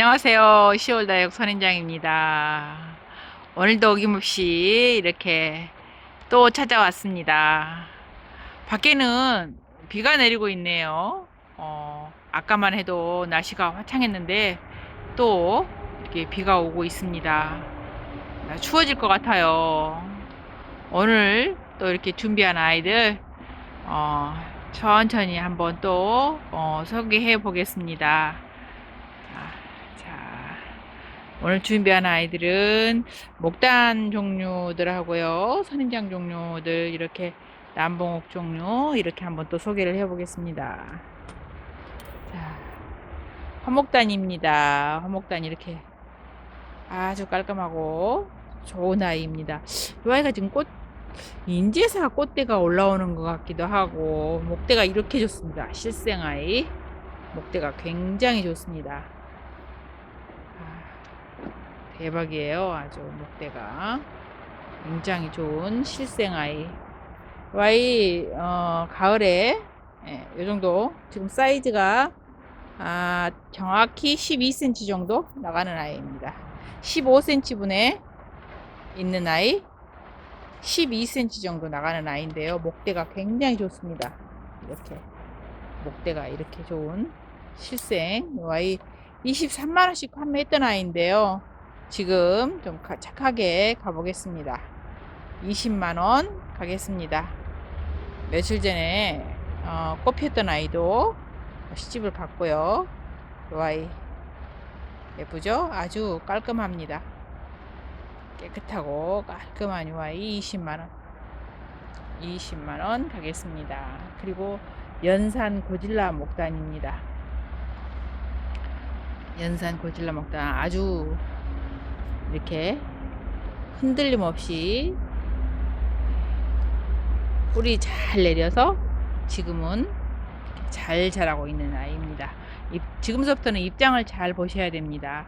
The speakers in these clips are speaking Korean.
안녕하세요. 10월 다육 선인장입니다. 오늘도 어김없이 이렇게 또 찾아왔습니다. 밖에는 비가 내리고 있네요. 어, 아까만 해도 날씨가 화창했는데 또 이렇게 비가 오고 있습니다. 추워질 것 같아요. 오늘 또 이렇게 준비한 아이들 어, 천천히 한번 또 어, 소개해 보겠습니다. 자, 오늘 준비한 아이들은 목단 종류들 하고요. 선인장 종류들 이렇게 남봉옥 종류 이렇게 한번 또 소개를 해 보겠습니다. 자, 화목단입니다. 화목단 이렇게 아주 깔끔하고 좋은 아이입니다. 이 아이가 지금 꽃 인제사 꽃대가 올라오는 것 같기도 하고 목대가 이렇게 좋습니다. 실생 아이 목대가 굉장히 좋습니다. 아, 대박이에요. 아주 목대가 굉장히 좋은 실생 아이. 아이 어, 가을에 예, 이 정도 지금 사이즈가 아, 정확히 12cm 정도 나가는 아이입니다. 15cm 분에 있는 아이 12cm 정도 나가는 아이인데요. 목대가 굉장히 좋습니다. 이렇게 목대가 이렇게 좋은 실생 이 아이 23만 원씩 판매했던 아이인데요. 지금 좀 가, 착하게 가보겠습니다. 20만원 가겠습니다. 며칠 전에 어, 꽃피었던 아이도 시집을 갔고요. 이 아이 예쁘죠? 아주 깔끔합니다. 깨끗하고 깔끔한 UI 20만원 20만원 가겠습니다 그리고 연산 고질라 목단입니다 연산 고질라 목단 아주 이렇게 흔들림 없이 뿌리 잘 내려서 지금은 잘 자라고 있는 아이입니다. 지금서부터는 입장을 잘 보셔야 됩니다.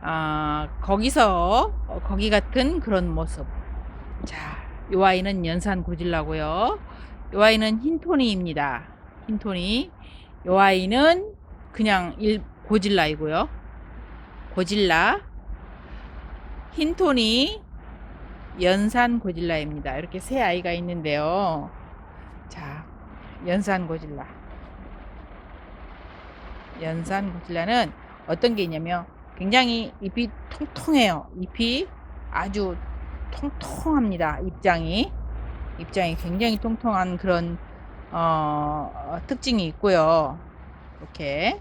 아, 거기서 어, 거기 같은 그런 모습. 자, 이 아이는 연산 고질라고요. 이 아이는 흰토니입니다. 흰토니. 이 아이는 그냥 일 고질라이고요. 고질라. 흰토니 연산 고질라입니다. 이렇게 세 아이가 있는데요. 자, 연산 고질라. 연산 고질라는 어떤 게 있냐면 굉장히 잎이 통통해요. 잎이 아주 통통합니다. 입장이 입장이 굉장히 통통한 그런 어, 특징이 있고요. 이렇게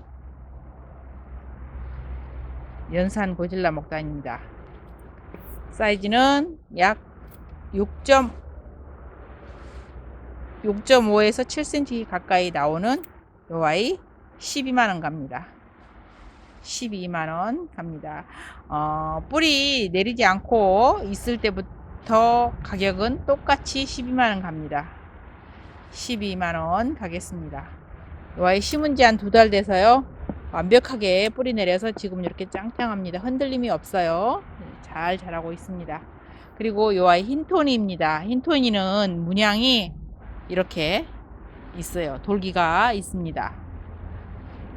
연산 고질라 목단입니다. 사이즈는 약 6. 6.5에서 7cm 가까이 나오는 요 아이 12만원 갑니다. 12만원 갑니다. 어, 뿌리 내리지 않고 있을 때부터 가격은 똑같이 12만원 갑니다. 12만원 가겠습니다. 와이 심은 지 한 두 달 돼서요. 완벽하게 뿌리 내려서 지금 이렇게 짱짱합니다. 흔들림이 없어요. 잘 자라고 있습니다. 그리고 요 아이 흰토니입니다. 흰토니는 문양이 이렇게 있어요. 돌기가 있습니다.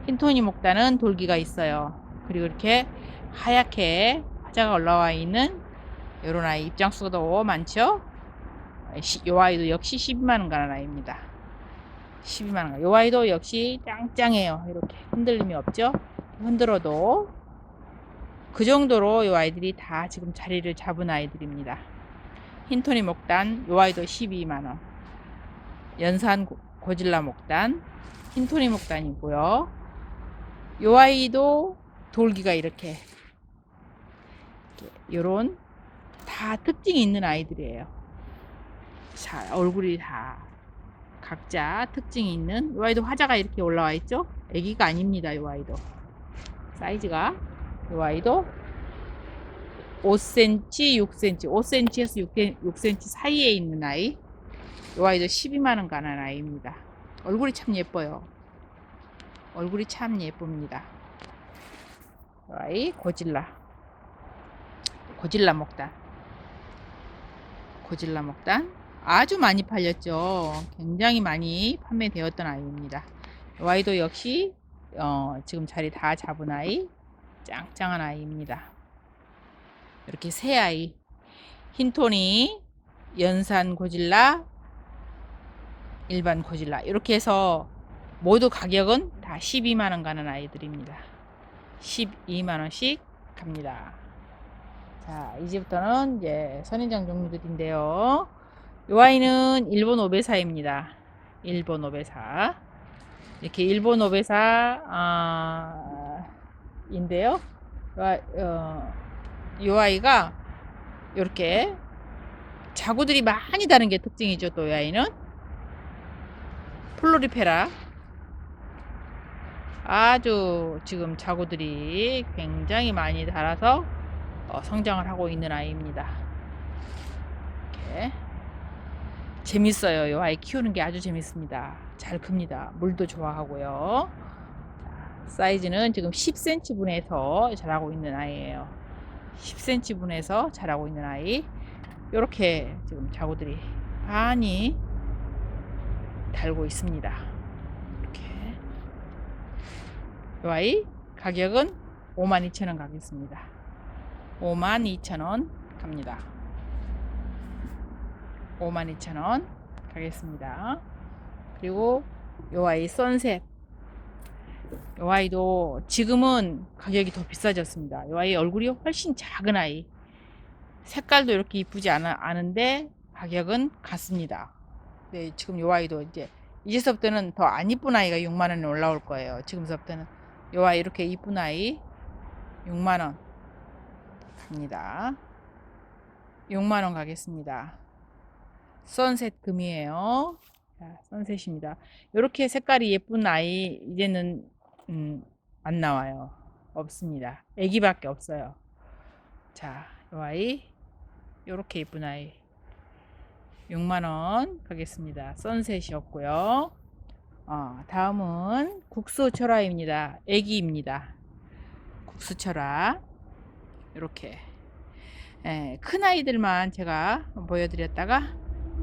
흰토니 목단은 돌기가 있어요. 그리고 이렇게 하얗게 화자가 올라와 있는 이런 아이 입장수도 많죠. 이 아이도 역시 12만원 가는 아이입니다. 12만원. 이 아이도 역시 짱짱해요. 이렇게 흔들림이 없죠. 흔들어도 그 정도로 이 아이들이 다 지금 자리를 잡은 아이들입니다. 흰토니 목단 이 아이도 12만원. 연산 고질라 목단 흰토니 목단이고요. 요 아이도 돌기가 이렇게 요런 다 특징이 있는 아이들이에요. 자, 얼굴이 다 각자 특징이 있는 요 아이도 화자가 이렇게 올라와 있죠? 애기가 아닙니다. 요 아이도. 사이즈가 요 아이도 5cm, 6cm, 5cm에서 6cm 사이에 있는 아이. 요 아이도 12만원 가는 아이입니다. 얼굴이 참 예뻐요. 얼굴이 참 예쁩니다. 아이 고질라 고질라 먹단 고질라 먹단 아주 많이 팔렸죠. 굉장히 많이 판매되었던 아이입니다. 아이도 역시 어, 지금 자리 다 잡은 아이 짱짱한 아이입니다. 이렇게 새 아이 흰토니 연산 고질라 일반 고질라 이렇게 해서 모두 가격은 다 12만원 가는 아이들입니다. 12만원씩 갑니다. 자, 이제부터는 이제 선인장 종류들인데요. 이 아이는 일본 오베사입니다. 일본 오베사. 이렇게 일본 오베사, 아, 인데요. 어, 이 아이가 이렇게 자구들이 많이 다는 게 특징이죠. 또 이 아이는 플로리페라 아주 지금 자구들이 굉장히 많이 달아서 어, 성장을 하고 있는 아이입니다. 이렇게 재밌어요. 이 아이 키우는 게 아주 재밌습니다. 잘 큽니다. 물도 좋아하고요. 자, 사이즈는 지금 10cm 분에서 자라고 있는 아이예요. 10cm 분에서 자라고 있는 아이. 이렇게 지금 자구들이 많이 달고 있습니다. 이렇게. 이 아이 가격은 52,000원 가겠습니다. 52,000원 갑니다. 52,000원 가겠습니다. 그리고 요 아이 선셋 요 아이도 지금은 가격이 더 비싸졌습니다. 요 아이 얼굴이 훨씬 작은 아이 색깔도 이렇게 이쁘지 않은데 가격은 같습니다. 네, 지금 요 아이도 이제 이제서부터는 더 안 이쁜 아이가 6만 원에 올라올 거예요. 지금서부터는 요 아이 이렇게 이쁜 아이 6만 원 갑니다. 6만 원 가겠습니다. 선셋 금이에요. 자, 선셋입니다. 이렇게 색깔이 예쁜 아이 이제는 음, 안 나와요. 없습니다. 애기밖에 없어요. 자, 이 아이 요렇게 예쁜 아이 6만원 가겠습니다. 선셋이었고요. 어, 다음은 국수철화입니다. 애기입니다. 국수철화 이렇게 예, 큰 아이들만 제가 보여드렸다가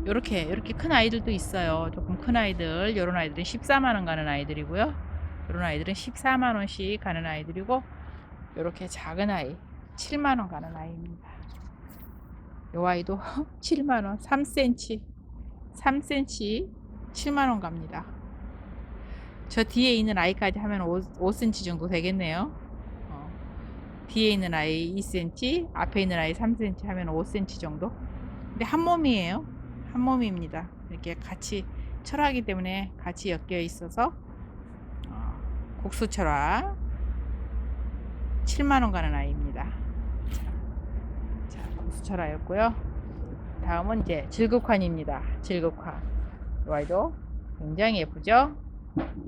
이렇게 이렇게 큰 아이들도 있어요. 조금 큰 아이들 이런 아이들은 14만 원 가는 아이들이고요. 이런 아이들은 14만 원씩 가는 아이들이고 이렇게 작은 아이 7만 원 가는 아이입니다. 요 아이도 7만 원, 3cm, 3cm 7만 원 갑니다. 저 뒤에 있는 아이까지 하면 5, 5cm 정도 되겠네요. 어, 뒤에 있는 아이 2cm, 앞에 있는 아이 3cm 하면 5cm 정도. 근데 한 몸이에요. 한 몸입니다. 이렇게 같이 철화하기 때문에 같이 엮여 있어서 어, 국수철화 7만 원 가는 아이입니다. 자, 국수철화였고요. 다음은 이제 질극환입니다. 질극환. 이 아이도 굉장히 예쁘죠?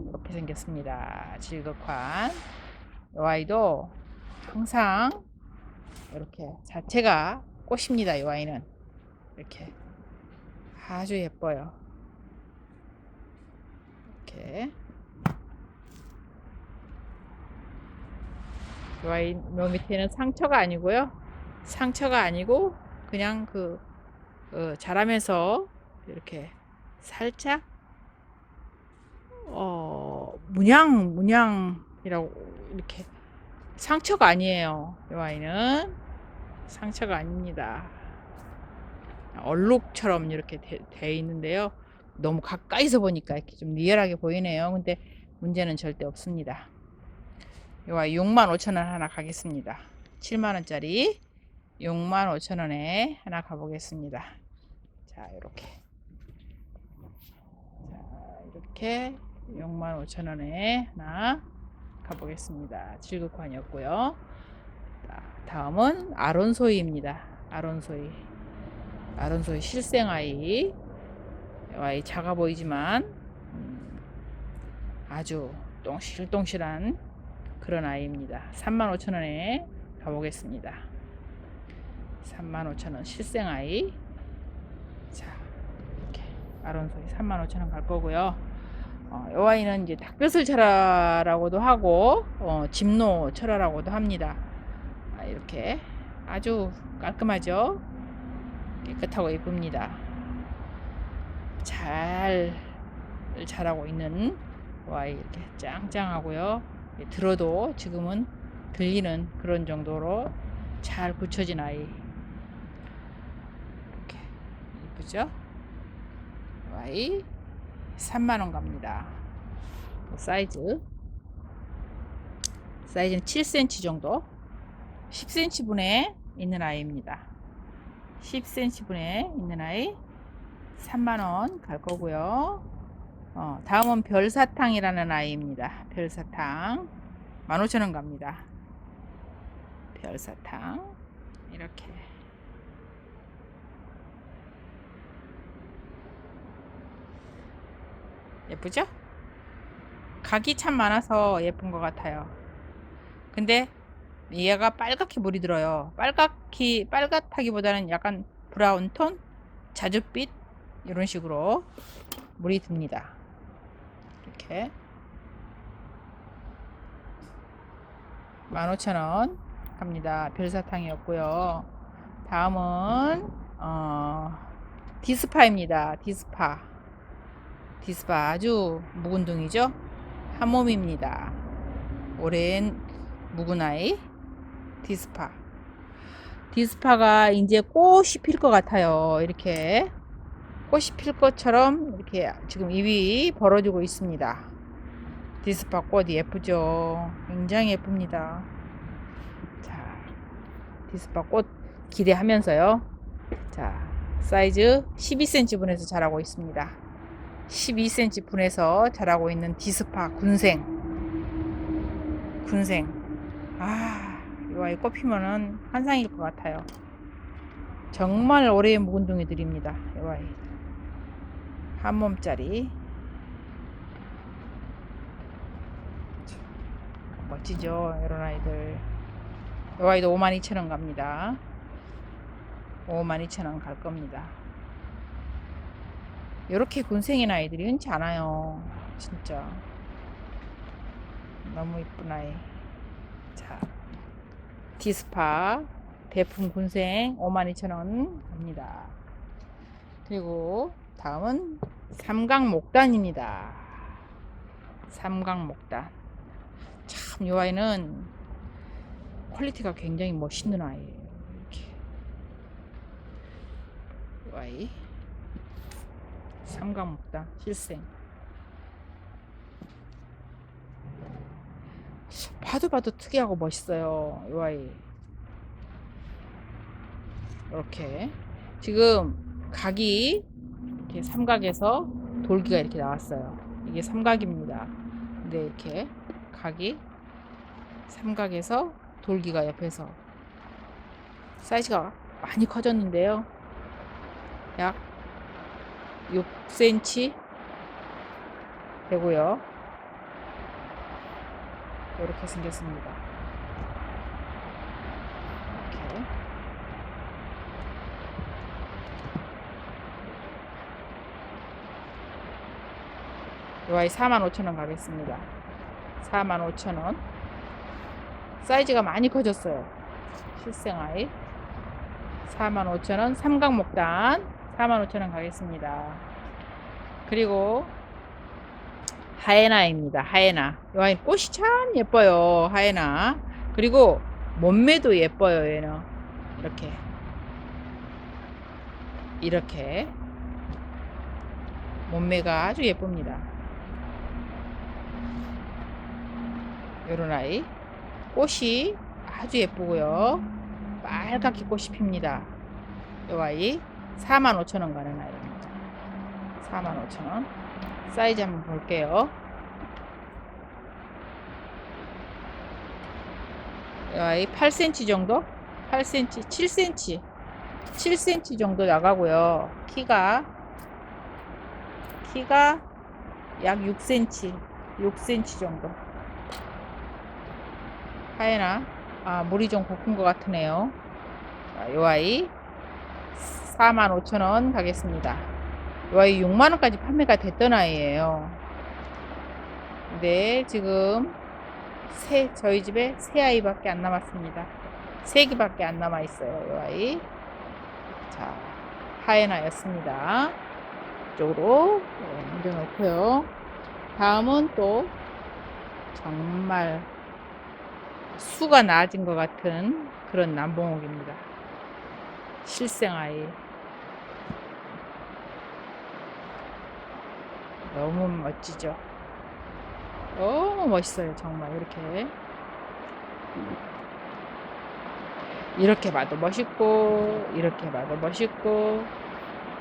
이렇게 생겼습니다. 질극환. 이 아이도 항상 이렇게 자체가 꽃입니다. 이 아이는 이렇게 아주 예뻐요. 이렇게 요 밑에는 상처가 아니고요. 상처가 아니고 그냥 그 어, 자라면서 이렇게 살짝 어 문양 문양이라고 이렇게 상처가 아니에요. 이 아이는 상처가 아닙니다. 얼룩처럼 이렇게 돼, 돼 있는데요. 너무 가까이서 보니까 이렇게 좀 리얼하게 보이네요. 근데 문제는 절대 없습니다. 이 아이 6만 5천 원 하나 가겠습니다. 7만 원짜리 6만 5천 원에 하나 가보겠습니다. 자, 이렇게. 자, 이렇게 6만 5천 원에 하나 가보겠습니다. 질극환이었고요. 자, 다음은 아론소이입니다. 아론소이. 아론소이 실생아이. 이 아이 작아 보이지만 음, 아주 똥실똥실한 그런 아이입니다. 35,000원에 가보겠습니다. 35,000원 실생 아이. 자, 이렇게 아론소이 35,000원 갈 거고요. 어, 이 아이는 이제 닭볕을 철화라고도 하고 어, 집노 철화라고도 합니다. 아, 이렇게 아주 깔끔하죠. 깨끗하고 예쁩니다. 잘 자라고 있는 이 아이 이렇게 짱짱하고요. 예, 들어도 지금은 들리는 그런 정도로 잘 붙여진 아이. 이렇게 이쁘죠? 아이 3만원 갑니다. 사이즈 사이즈는 7cm 정도 10cm 분에 있는 아이입니다. 10cm 분에 있는 아이 3만원 갈 거고요. 어, 다음은 별사탕이라는 아이입니다. 별사탕 15,000원 갑니다. 별사탕 이렇게 예쁘죠? 각이 참 많아서 예쁜 것 같아요. 근데 얘가 빨갛게 물이 들어요. 빨갛기 빨갛다기보다는 약간 브라운 톤, 자줏빛 이런 식으로 물이 듭니다. 이렇게 15,000원 갑니다. 별사탕이었고요. 다음은 어, 디스파입니다. 디스파. 디스파 아주 묵은 둥이죠. 한 몸입니다. 오랜 묵은 아이 디스파. 디스파가 이제 꽃이 필 것 같아요. 이렇게 꽃이 필 것처럼 이렇게 지금 입이 벌어지고 있습니다. 디스파 꽃이 예쁘죠. 굉장히 예쁩니다. 자, 디스파 꽃 기대하면서요. 자, 사이즈 12cm 분에서 자라고 있습니다. 12cm 분에서 자라고 있는 디스파 군생. 군생. 아, 이 아이 꽃 피면은 환상일 것 같아요. 정말 오래 묵은 둥이들입니다. 이 아이. 한 몸짜리. 멋지죠? 이런 아이들. 이 아이도 52,000원 갑니다. 52,000원 갈 겁니다. 이렇게 군생인 아이들이 흔치 않아요. 진짜. 너무 이쁜 아이. 자, 디스파 대풍 군생 52,000원 갑니다. 그리고 다음은 삼강목단입니다. 삼강목단. 참, 이 아이는 퀄리티가 굉장히 멋있는 아이예요. 이렇게. 이 아이. 삼강목단 실생. 봐도 봐도 특이하고 멋있어요. 이 아이. 이렇게. 지금 각이 이렇게 삼각에서 돌기가 이렇게 나왔어요. 이게 삼각입니다. 근데 이렇게 각이 삼각에서 돌기가 옆에서 사이즈가 많이 커졌는데요. 약 6cm 되고요. 이렇게 생겼습니다. 이렇게. 이 아이 45,000원 가겠습니다. 45,000원. 사이즈가 많이 커졌어요. 실생 아이. 45,000원. 삼각목단. 45,000원 가겠습니다. 그리고 하에나입니다. 하에나. 이 아이 꽃이 참 예뻐요. 하에나. 그리고 몸매도 예뻐요. 얘는. 이렇게. 이렇게. 몸매가 아주 예쁩니다. 요런 아이. 꽃이 아주 예쁘고요. 빨갛게 꽃이 핍니다. 요 아이 45,000원 가는 아이입니다. 45,000원. 사이즈 한번 볼게요. 이 아이 8cm 정도? 8cm, 7cm. 7cm 정도 나가고요. 키가 키가 약 6cm, 6cm 정도. 하얘나 아 물이 좀 고픈 것 같으네요. 자, 요 아이 45,000원 가겠습니다. 요 아이 6만원까지 판매가 됐던 아이예요. 근데 지금 새 저희 집에 새 아이밖에 안 남았습니다. 세 개밖에 안 남아 있어요. 요 아이. 자, 하에나였습니다. 이쪽으로 네, 옮겨놓고요. 다음은 또 정말 수가 나아진 것 같은 그런 남봉옥입니다. 실생아이. 너무 멋지죠. 너무 멋있어요, 정말. 이렇게. 이렇게 봐도 멋있고, 이렇게 봐도 멋있고,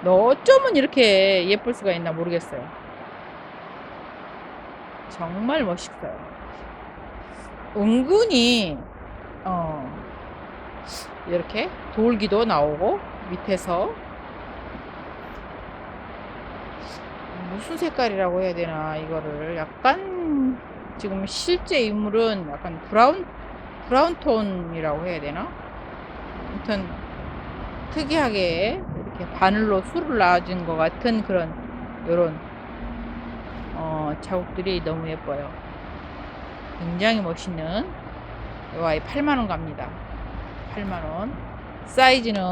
너 어쩌면 이렇게 예쁠 수가 있나 모르겠어요. 정말 멋있어요. 은근히, 어, 이렇게 돌기도 나오고, 밑에서 무슨 색깔이라고 해야 되나 이거를 약간 지금 실제 인물은 약간 브라운 브라운 톤이라고 해야 되나? 아무튼 특이하게 이렇게 바늘로 술을 놔준 것 같은 그런 요런 어, 자국들이 너무 예뻐요 굉장히 멋있는 이 아이 8만원 갑니다. 8만원. 사이즈는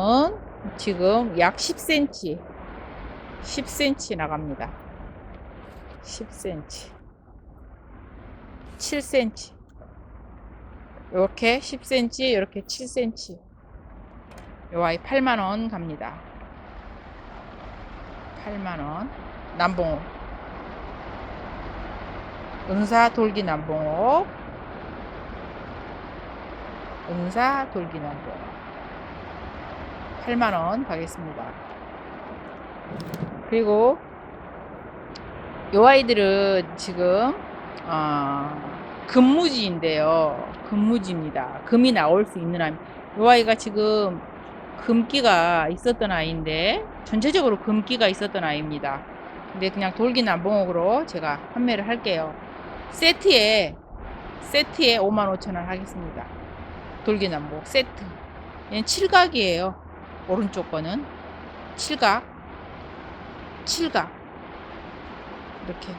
지금 약 10cm 10cm 나갑니다. 10cm 7cm 이렇게 10cm 이렇게 7cm 요 아이 8만원 갑니다. 8만원. 남봉옥 은사 돌기 남봉옥 은사 돌기 남봉옥 8만원 가겠습니다 그리고 요 아이들은 지금 어, 금무지인데요. 금무지입니다. 금이 나올 수 있는 아이. 요 아이가 지금 금기가 있었던 아이인데 전체적으로 금기가 있었던 아이입니다. 근데 그냥 돌기 남봉옥으로 제가 판매를 할게요. 세트에 세트에 55,000원 하겠습니다. 돌기 남봉 세트. 얘는 칠각이에요. 오른쪽 거는 칠각. 칠각. 이렇게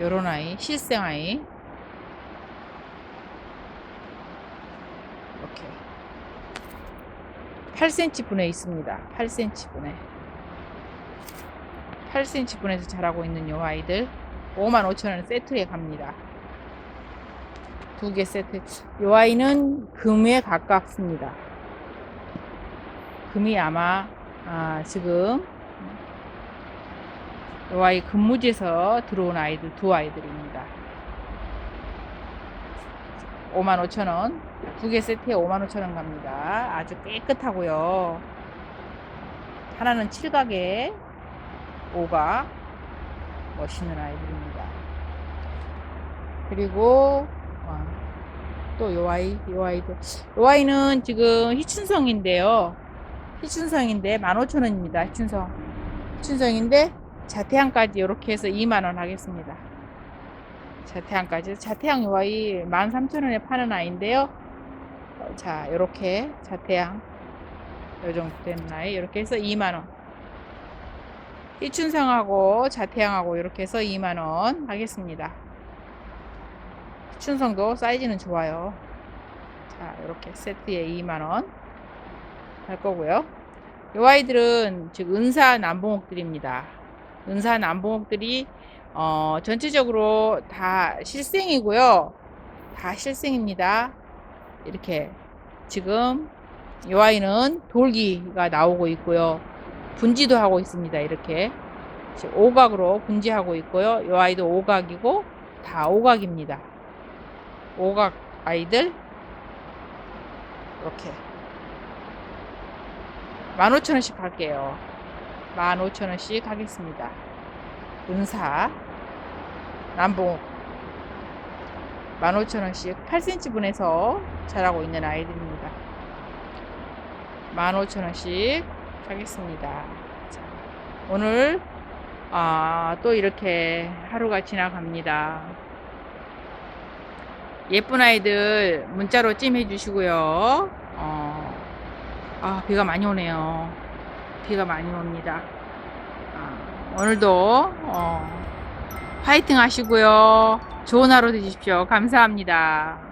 요런 아이 실생 아이 이렇게 8cm 분에 있습니다 8cm 분에 8cm 분에서 자라고 있는 요 아이들 55,000원 세트에 갑니다 두 개 세트 요 아이는 금에 가깝습니다 금이 아마 아, 지금 이 아이 근무지에서 들어온 아이들 두 아이들입니다. 55,000원 두 개 세트에 55,000원 갑니다. 아주 깨끗하고요. 하나는 칠각에 5각 멋있는 아이들입니다. 그리고 또 요 아이 요 아이도 요 아이는 지금 희춘성인데요. 희춘성인데 15,000원입니다. 희춘성 희춘성인데 자태양까지 이렇게 해서 2만원 하겠습니다. 자태양까지. 자태양 요 아이 13,000원에 파는 아이인데요. 어, 자, 이렇게 자태양 요 정도 되는 아이 이렇게 해서 2만원. 희춘성하고 자태양하고 이렇게 해서 2만원 하겠습니다. 희춘성도 사이즈는 좋아요. 자, 이렇게 세트에 2만원 할 거고요. 요 아이들은 즉 은사 남봉옥들입니다. 은사 남봉옥들이 어, 전체적으로 다 실생이고요. 다 실생입니다. 이렇게 지금 이 아이는 돌기가 나오고 있고요. 분지도 하고 있습니다. 이렇게 오각으로 분지하고 있고요. 이 아이도 오각이고 다 오각입니다. 오각 아이들 이렇게 15,000원씩 할게요. 15,000원씩 하겠습니다. 은사 남봉 15,000원씩 8cm 분에서 자라고 있는 아이들입니다. 15,000원씩 하겠습니다. 자, 오늘 아, 또 이렇게 하루가 지나갑니다. 예쁜 아이들 문자로 찜해 주시고요. 어, 아, 비가 많이 오네요. 비가 많이 옵니다. 아, 오늘도 어, 화이팅 하시고요. 좋은 하루 되십시오. 감사합니다.